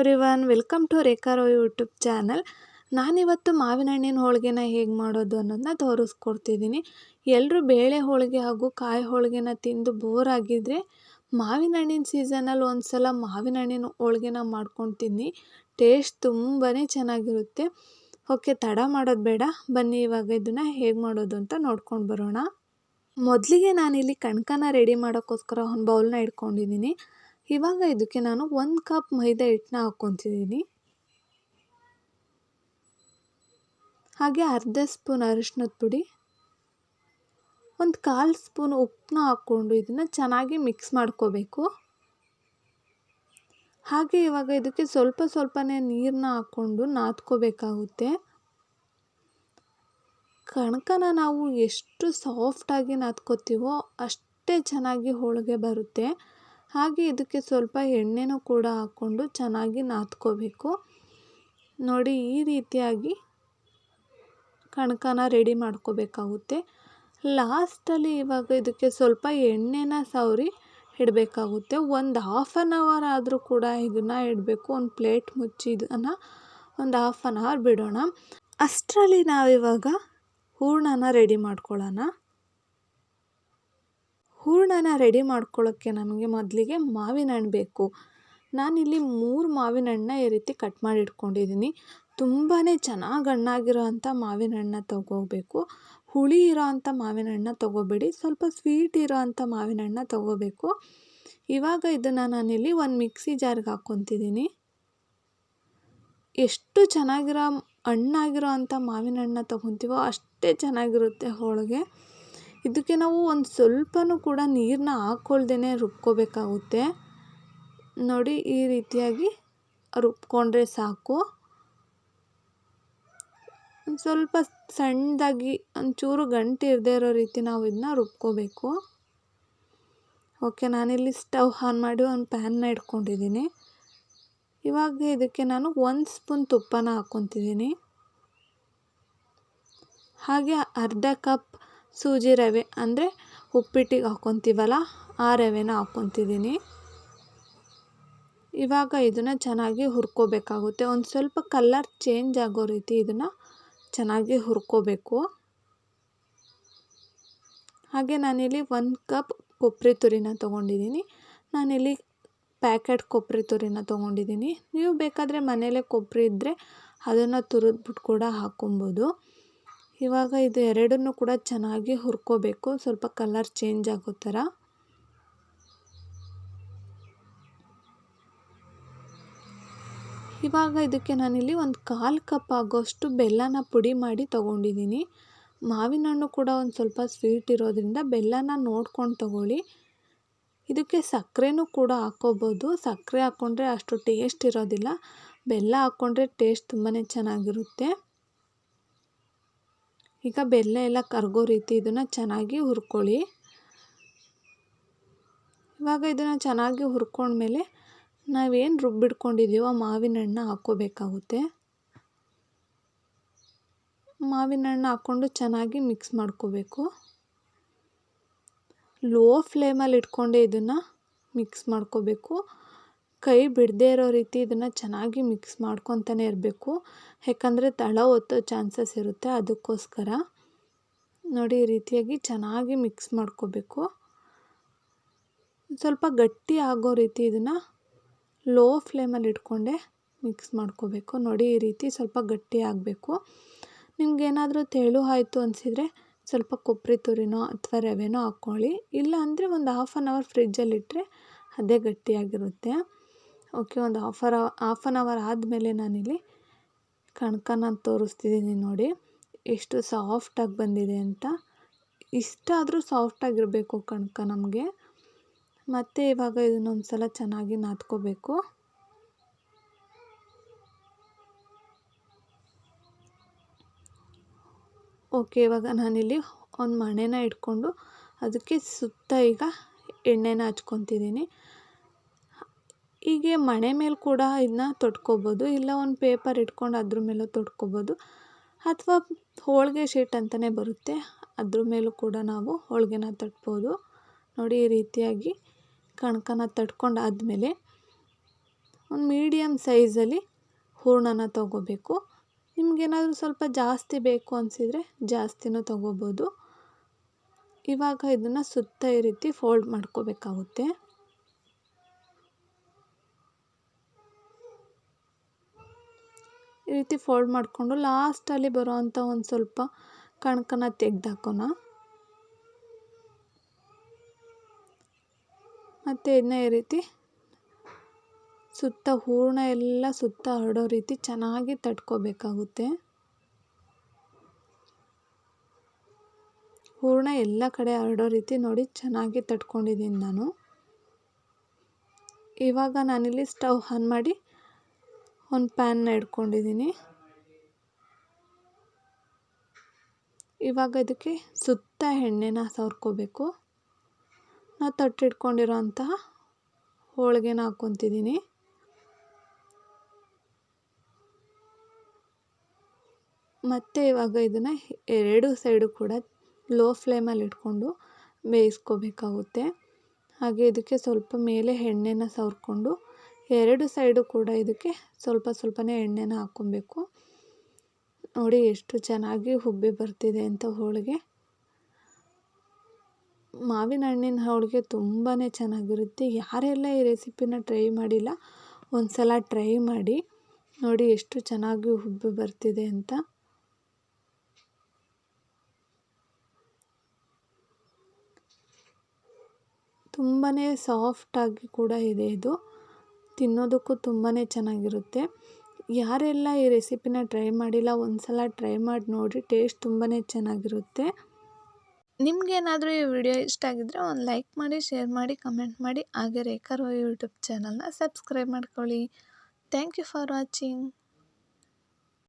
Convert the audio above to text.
Every one welcome to ರೇಖಾರೋ YouTube channel ನಾನಿವತ್ತು ಮಾವಿನ ಹಣ್ಣಿನ ಹೋಳಿಗೆನ ಹೇಗೆ ಮಾಡೋದು ಅನ್ನೋದನ್ನ ತೋರಿಸ್ಕೊಡ್ತಿದ್ದೀನಿ. ಎಲ್ಲರೂ ಬೇಳೆ ಹೋಳಿಗೆ ಹಾಗೂ ಕಾಯಿ ಹೋಳಿಗೆನ ತಿಂದು ಬೋರ್ ಆಗಿದ್ದರೆ ಮಾವಿನ ಹಣ್ಣಿನ ಸೀಸನಲ್ಲಿ ಒಂದು ಸಲ ಮಾವಿನ ಹಣ್ಣಿನ ಹೋಳಿಗೆನ ಮಾಡ್ಕೊಂಡು ತಿನ್ನಿ. ಟೇಸ್ಟ್ ತುಂಬಾ ಚೆನ್ನಾಗಿರುತ್ತೆ. ಓಕೆ ತಡ ಮಾಡೋದು ಬೇಡ. ಬನ್ನಿ, ಇವಾಗ ಇದನ್ನು ಹೇಗೆ ಮಾಡೋದು ಅಂತ ನೋಡ್ಕೊಂಡು ಬರೋಣ. ಮೊದಲಿಗೆ ನಾನಿಲ್ಲಿ ಕಣ್ಕನ ರೆಡಿ ಮಾಡೋಕ್ಕೋಸ್ಕರ ಒಂದು ಬೌಲ್ನ ಇಟ್ಕೊಂಡಿದ್ದೀನಿ. ಇವಾಗ ಇದಕ್ಕೆ ನಾನು ಒಂದು ಕಪ್ ಮೈದಾ ಹಿಟ್ಟನ್ನ ಹಾಕ್ಕೊತಿದ್ದೀನಿ. ಹಾಗೆ ಅರ್ಧ ಸ್ಪೂನ್ ಅರಿಶಿನದ ಪುಡಿ, ಒಂದು ಕಾಲು ಸ್ಪೂನ್ ಉಪ್ಪನ್ನ ಹಾಕ್ಕೊಂಡು ಇದನ್ನು ಚೆನ್ನಾಗಿ ಮಿಕ್ಸ್ ಮಾಡ್ಕೋಬೇಕು. ಹಾಗೆ ಇವಾಗ ಇದಕ್ಕೆ ಸ್ವಲ್ಪ ಸ್ವಲ್ಪನೇ ನೀರನ್ನ ಹಾಕ್ಕೊಂಡು ನಾದ್ಕೋಬೇಕಾಗುತ್ತೆ. ಕಣಕನ ನಾವು ಎಷ್ಟು ಸಾಫ್ಟಾಗಿ ನಾದ್ಕೋತೀವೋ ಅಷ್ಟೇ ಚೆನ್ನಾಗಿ ಹೋಳಿಗೆ ಬರುತ್ತೆ. ಹಾಗೆ ಇದಕ್ಕೆ ಸ್ವಲ್ಪ ಎಣ್ಣೆನೂ ಕೂಡ ಹಾಕ್ಕೊಂಡು ಚೆನ್ನಾಗಿ ನಾದ್ಕೋಬೇಕು. ನೋಡಿ, ಈ ರೀತಿಯಾಗಿ ಕಣಕನ ರೆಡಿ ಮಾಡ್ಕೋಬೇಕಾಗುತ್ತೆ. ಲಾಸ್ಟಲ್ಲಿ ಇವಾಗ ಇದಕ್ಕೆ ಸ್ವಲ್ಪ ಎಣ್ಣೆನ ಸವರಿ ಇಡಬೇಕಾಗುತ್ತೆ. ಒಂದು ಹಾಫ್ ಆನ್ ಅವರ್ ಆದರೂ ಕೂಡ ಇದನ್ನು ಇಡಬೇಕು. ಒಂದು ಪ್ಲೇಟ್ ಮುಚ್ಚಿ ಇದನ್ನು ಒಂದು ಹಾಫ್ ಆನ್ ಅವರ್ ಬಿಡೋಣ. ಅಷ್ಟರಲ್ಲಿ ನಾವಿವಾಗ ಹೂರ್ಣನ ರೆಡಿ ಮಾಡ್ಕೊಳ್ಳೋಣ. ಹೂರಣನ ರೆಡಿ ಮಾಡ್ಕೊಳ್ಳೋಕ್ಕೆ ನಮಗೆ ಮೊದಲಿಗೆ ಮಾವಿನ ಹಣ್ಣು ಬೇಕು. ನಾನಿಲ್ಲಿ ಮೂರು ಮಾವಿನ ಹಣ್ಣನ್ನ ಈ ರೀತಿ ಕಟ್ ಮಾಡಿ ಇಟ್ಕೊಂಡಿದ್ದೀನಿ. ತುಂಬಾ ಚೆನ್ನಾಗಿ ಹಣ್ಣಾಗಿರೋ ಅಂಥ ಮಾವಿನ ಹಣ್ಣನ್ನ ತೊಗೋಬೇಕು. ಹುಳಿ ಇರೋ ಅಂಥ ಮಾವಿನ ಹಣ್ಣನ್ನ ತೊಗೋಬೇಡಿ. ಸ್ವಲ್ಪ ಸ್ವೀಟ್ ಇರೋ ಅಂಥ ಮಾವಿನ ಹಣ್ಣನ್ನ ತೊಗೋಬೇಕು. ಇವಾಗ ಇದನ್ನು ನಾನಿಲ್ಲಿ ಒಂದು ಮಿಕ್ಸಿ ಜಾರ್ಗೆ ಹಾಕ್ಕೊತಿದ್ದೀನಿ. ಎಷ್ಟು ಚೆನ್ನಾಗಿರೋ ಹಣ್ಣಾಗಿರೋ ಅಂಥ ಮಾವಿನ ಹಣ್ಣನ್ನ ತೊಗೊತೀವೋ ಅಷ್ಟೇ ಚೆನ್ನಾಗಿರುತ್ತೆ ಹೋಳಿಗೆ. ಇದಕ್ಕೆ ನಾವು ಒಂದು ಸ್ವಲ್ಪನೂ ಕೂಡ ನೀರನ್ನ ಹಾಕ್ಕೊಳ್ದೇ ರುಬ್ಕೋಬೇಕಾಗುತ್ತೆ. ನೋಡಿ, ಈ ರೀತಿಯಾಗಿ ರುಬ್ಕೊಂಡ್ರೆ ಸಾಕು. ಒಂದು ಸ್ವಲ್ಪ ಸಣ್ಣದಾಗಿ, ಒಂಚೂರು ಗಂಟು ಇರದೇ ಇರೋ ರೀತಿ ನಾವು ಇದನ್ನ ರುಬ್ಕೋಬೇಕು. ಓಕೆ, ನಾನಿಲ್ಲಿ ಸ್ಟವ್ ಆನ್ ಮಾಡಿ ಒಂದು ಪ್ಯಾನ್ನ ಇಟ್ಕೊಂಡಿದ್ದೀನಿ. ಇವಾಗ ಇದಕ್ಕೆ ನಾನು ಒಂದು ಸ್ಪೂನ್ ತುಪ್ಪನ ಹಾಕ್ಕೊತಿದ್ದೀನಿ. ಹಾಗೆ ಅರ್ಧ ಕಪ್ ಸೂಜಿ ರವೆ ಅಂದರೆ ಉಪ್ಪಿಟ್ಟಿಗೆ ಹಾಕ್ಕೊತೀವಲ್ಲ ಆ ರವೆನ ಹಾಕ್ಕೊತಿದ್ದೀನಿ. ಇವಾಗ ಇದನ್ನು ಚೆನ್ನಾಗಿ ಹುರ್ಕೋಬೇಕಾಗುತ್ತೆ. ಒಂದು ಸ್ವಲ್ಪ ಕಲ್ಲರ್ ಚೇಂಜ್ ಆಗೋ ರೀತಿ ಇದನ್ನು ಚೆನ್ನಾಗಿ ಹುರ್ಕೋಬೇಕು. ಹಾಗೆ ನಾನಿಲ್ಲಿ ಒಂದು ಕಪ್ ಕೊಬ್ಬರಿ ತುರಿನ ತೊಗೊಂಡಿದ್ದೀನಿ. ನಾನಿಲ್ಲಿ ಪ್ಯಾಕೆಟ್ ಕೊಬ್ಬರಿ ತುರಿನ ತೊಗೊಂಡಿದ್ದೀನಿ. ನೀವು ಬೇಕಾದರೆ ಮನೇಲೇ ಕೊಬ್ಬರಿ ಇದ್ದರೆ ಅದನ್ನು ತುರಿದ್ಬಿಟ್ಟು ಕೂಡ ಹಾಕ್ಕೊಬೋದು. ಇವಾಗ ಇದು ಎರಡನ್ನೂ ಕೂಡ ಚೆನ್ನಾಗಿ ಹುರ್ಕೋಬೇಕು. ಸ್ವಲ್ಪ ಕಲರ್ ಚೇಂಜ್ ಆಗೋ ಥರ. ಇವಾಗ ಇದಕ್ಕೆ ನಾನಿಲ್ಲಿ ಒಂದು ಕಾಲು ಕಪ್ ಆಗೋಷ್ಟು ಬೆಲ್ಲನ ಪುಡಿ ಮಾಡಿ ತೊಗೊಂಡಿದ್ದೀನಿ. ಮಾವಿನ ಹಣ್ಣು ಕೂಡ ಒಂದು ಸ್ವಲ್ಪ ಸ್ವೀಟ್ ಇರೋದ್ರಿಂದ ಬೆಲ್ಲನ ನೋಡ್ಕೊಂಡು ತೊಗೊಳ್ಳಿ. ಇದಕ್ಕೆ ಸಕ್ಕರೆನೂ ಕೂಡ ಹಾಕ್ಕೋಬೋದು ಸಕ್ಕರೆ ಹಾಕ್ಕೊಂಡ್ರೆ ಅಷ್ಟು ಟೇಸ್ಟ್ ಇರೋದಿಲ್ಲ. ಬೆಲ್ಲ ಹಾಕ್ಕೊಂಡ್ರೆ ಟೇಸ್ಟ್ ತುಂಬಾ ಚೆನ್ನಾಗಿರುತ್ತೆ. ಈಗ ಬೆಲ್ಲ ಎಲ್ಲ ಕರಗೋ ರೀತಿ ಇದನ್ನು ಚೆನ್ನಾಗಿ ಹುರ್ಕೊಳ್ಳಿ. ಇವಾಗ ಇದನ್ನು ಚೆನ್ನಾಗಿ ಹುರ್ಕೊಂಡ್ಮೇಲೆ ನಾವೇನು ರುಬ್ಬಿಟ್ಕೊಂಡಿದ್ದೀವೋ ಮಾವಿನ ಹಣ್ಣು ಹಾಕ್ಕೋಬೇಕಾಗುತ್ತೆ. ಮಾವಿನ ಹಣ್ಣು ಹಾಕ್ಕೊಂಡು ಚೆನ್ನಾಗಿ ಮಿಕ್ಸ್ ಮಾಡ್ಕೋಬೇಕು. ಲೋ ಫ್ಲೇಮಲ್ಲಿ ಇಟ್ಕೊಂಡೇ ಇದನ್ನು ಮಿಕ್ಸ್ ಮಾಡ್ಕೋಬೇಕು. ಕೈ ಬಿಡದೇ ಇರೋ ರೀತಿ ಇದನ್ನು ಚೆನ್ನಾಗಿ ಮಿಕ್ಸ್ ಮಾಡ್ಕೊತಾನೆ ಇರಬೇಕು. ಯಾಕಂದರೆ ತಳ ಒತ್ತೋ ಚಾನ್ಸಸ್ ಇರುತ್ತೆ ಅದಕ್ಕೋಸ್ಕರ. ನೋಡಿ ಈ ರೀತಿಯಾಗಿ ಚೆನ್ನಾಗಿ ಮಿಕ್ಸ್ ಮಾಡ್ಕೋಬೇಕು. ಸ್ವಲ್ಪ ಗಟ್ಟಿ ಆಗೋ ರೀತಿ ಇದನ್ನು ಲೋ ಫ್ಲೇಮಲ್ಲಿ ಇಟ್ಕೊಂಡೆ ಮಿಕ್ಸ್ ಮಾಡ್ಕೋಬೇಕು. ನೋಡಿ ಈ ರೀತಿ ಸ್ವಲ್ಪ ಗಟ್ಟಿ ಆಗಬೇಕು. ನಿಮಗೇನಾದರೂ ತೆಳು ಆಯಿತು ಅನಿಸಿದರೆ ಸ್ವಲ್ಪ ಕೊಬ್ಬರಿ ತುರಿನೋ ಅಥವಾ ರವೆನೋ ಹಾಕ್ಕೊಳ್ಳಿ. ಇಲ್ಲ ಅಂದರೆ ಒಂದು ಹಾಫ್ ಆನ್ ಅವರ್ ಫ್ರಿಜ್ಜಲ್ಲಿಟ್ಟರೆ ಅದೇ ಗಟ್ಟಿಯಾಗಿರುತ್ತೆ. ಓಕೆ, ಒಂದು half or half an hour ಆದಮೇಲೆ ನಾನಿಲ್ಲಿ ಕಣ್ಕನ ತೋರಿಸ್ತಿದ್ದೀನಿ ನೋಡಿ. ಎಷ್ಟು ಸಾಫ್ಟಾಗಿ ಬಂದಿದೆ ಅಂತ. ಇಷ್ಟಾದರೂ ಸಾಫ್ಟಾಗಿರಬೇಕು ಕಣ್ಕ ನಮಗೆ. ಮತ್ತು ಇವಾಗ ಇದನ್ನೊಂದು ಸಲ ಚೆನ್ನಾಗಿ ನಾದ್ಕೋಬೇಕು. ಓಕೆ, ಇವಾಗ ನಾನಿಲ್ಲಿ ಒಂದು ಮಣೆನ ಇಟ್ಕೊಂಡು ಅದಕ್ಕೆ ಸುತ್ತ ಈಗ ಎಣ್ಣೆನ ಹಚ್ಕೊತಿದ್ದೀನಿ. ಹೀಗೆ ಮಣೆ ಮೇಲೆ ಕೂಡ ಇದನ್ನ ತೊಟ್ಕೊಬೋದು, ಇಲ್ಲ ಒಂದು ಪೇಪರ್ ಇಟ್ಕೊಂಡು ಅದ್ರ ಮೇಲೂ ತೊಟ್ಕೊಬೋದು, ಅಥವಾ ಹೋಳಿಗೆ ಶೀಟ್ ಅಂತಲೇ ಬರುತ್ತೆ, ಅದ್ರ ಮೇಲೂ ಕೂಡ ನಾವು ಹೋಳಿಗೆನ ತಟ್ಬೋದು. ನೋಡಿ ಈ ರೀತಿಯಾಗಿ ಕಣ್ಕನ ತಟ್ಕೊಂಡಾದಮೇಲೆ ಒಂದು ಮೀಡಿಯಮ್ ಸೈಜಲ್ಲಿ ಹೂರಣನ ತೊಗೋಬೇಕು. ನಿಮಗೇನಾದರೂ ಸ್ವಲ್ಪ ಜಾಸ್ತಿ ಬೇಕು ಅನಿಸಿದರೆ ಜಾಸ್ತಿನೂ ತೊಗೋಬೋದು. ಇವಾಗ ಇದನ್ನು ಸುತ್ತ ಈ ರೀತಿ ಫೋಲ್ಡ್ ಮಾಡ್ಕೋಬೇಕಾಗುತ್ತೆ. ಈ ರೀತಿ ಫೋಲ್ಡ್ ಮಾಡಿಕೊಂಡು ಲಾಸ್ಟಲ್ಲಿ ಬರೋವಂಥ ಒಂದು ಸ್ವಲ್ಪ ಕಣಕನ ತೆಗೆದಾಕೋಣ ಮತ್ತು ಇದನ್ನ ಈ ರೀತಿ ಸುತ್ತ ಹೂರ್ಣ ಎಲ್ಲ ಸುತ್ತ ಹರಡೋ ರೀತಿ ಚೆನ್ನಾಗಿ ತಟ್ಕೋಬೇಕಾಗುತ್ತೆ. ಹೂರಣ ಎಲ್ಲ ಕಡೆ ಹರಡೋ ರೀತಿ ನೋಡಿ ಚೆನ್ನಾಗಿ ತಟ್ಕೊಂಡಿದ್ದೀನಿ ನಾನು. ಇವಾಗ ನಾನಿಲ್ಲಿ ಸ್ಟವ್ ಆನ್ ಮಾಡಿ ಒಂದು ಪ್ಯಾನ್ನ ಇಟ್ಕೊಂಡಿದ್ದೀನಿ ಇವಾಗ ಇದಕ್ಕೆ ಸುತ್ತ ಎಣ್ಣೆನ ಸವರ್ಕೋಬೇಕು. ನಾ ತಟ್ಟಿಟ್ಕೊಂಡಿರೋ ಅಂತಹ ಹೋಳಿಗೆನ ಹಾಕ್ಕೊತಿದ್ದೀನಿ. ಮತ್ತು ಇವಾಗ ಇದನ್ನು ಎರಡು ಸೈಡು ಕೂಡ ಲೋ ಫ್ಲೇಮಲ್ಲಿ ಇಟ್ಕೊಂಡು ಬೇಯಿಸ್ಕೋಬೇಕಾಗುತ್ತೆ. ಹಾಗೆ ಇದಕ್ಕೆ ಸ್ವಲ್ಪ ಮೇಲೆ ಎಣ್ಣೆನ ಸವರ್ಕೊಂಡು ಎರಡು ಸೈಡು ಕೂಡ ಇದಕ್ಕೆ ಸ್ವಲ್ಪ ಸ್ವಲ್ಪನೇ ಎಣ್ಣೆನ ಹಾಕ್ಕೊಬೇಕು. ನೋಡಿ ಎಷ್ಟು ಚೆನ್ನಾಗಿ ಹುಬ್ಬಿ ಬರ್ತಿದೆ ಅಂತ ಹೋಳಿಗೆ. ಮಾವಿನ ಹಣ್ಣಿನ ಹೋಳಿಗೆ ತುಂಬಾ ಚೆನ್ನಾಗಿರುತ್ತೆ. ಯಾರೆಲ್ಲ ಈ ರೆಸಿಪಿನ ಟ್ರೈ ಮಾಡಿಲ್ಲ ಒಂದು ಸಲ ಟ್ರೈ ಮಾಡಿ. ನೋಡಿ ಎಷ್ಟು ಚೆನ್ನಾಗಿ ಹುಬ್ಬಿ ಬರ್ತಿದೆ ಅಂತ. ತುಂಬಾ ಸಾಫ್ಟಾಗಿ ಕೂಡ ಇದೆ ಇದು. ತಿನ್ನೋದಕ್ಕೂ ತುಂಬಾ ಚೆನ್ನಾಗಿರುತ್ತೆ. ಯಾರೆಲ್ಲ ಈ ರೆಸಿಪಿನ ಟ್ರೈ ಮಾಡಿಲ್ಲ ಒಂದು ಸಲ ಟ್ರೈ ಮಾಡಿ ನೋಡಿ ಟೇಸ್ಟ್ ತುಂಬಾ ಚೆನ್ನಾಗಿರುತ್ತೆ. ನಿಮಗೇನಾದರೂ ಈ ವಿಡಿಯೋ ಇಷ್ಟ ಆಗಿದ್ದರೆ ಒಂದು ಲೈಕ್ ಮಾಡಿ, ಶೇರ್ ಮಾಡಿ, ಕಮೆಂಟ್ ಮಾಡಿ. ಹಾಗೆ ರೇಖಾ ಯೂಟ್ಯೂಬ್ ಚಾನಲ್ನ ಸಬ್ಸ್ಕ್ರೈಬ್ ಮಾಡ್ಕೊಳ್ಳಿ. Thank you for watching.